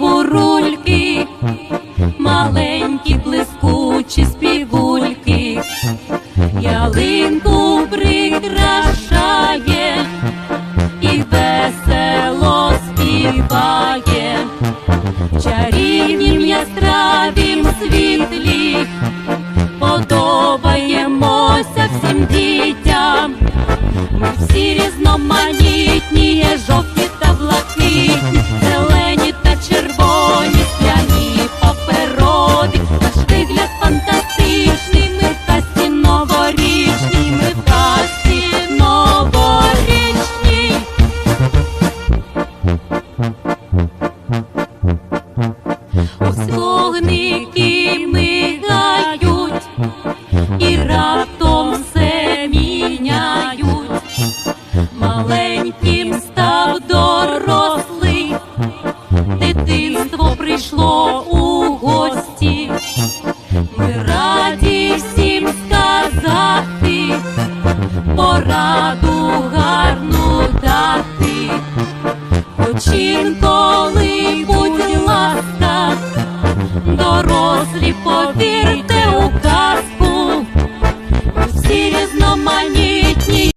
бурульки, маленькі блискучі співульки, ялинку прикрашає і весело співає, чарівнім яскравім світлі подобаємося всім дітям. Ми всі різноманітні, вогники мигають і раптом все міняють. Маленьким став дорослий, дитинство прийшло у гості. Раді всім сказати, пораду гарну дати. Очінко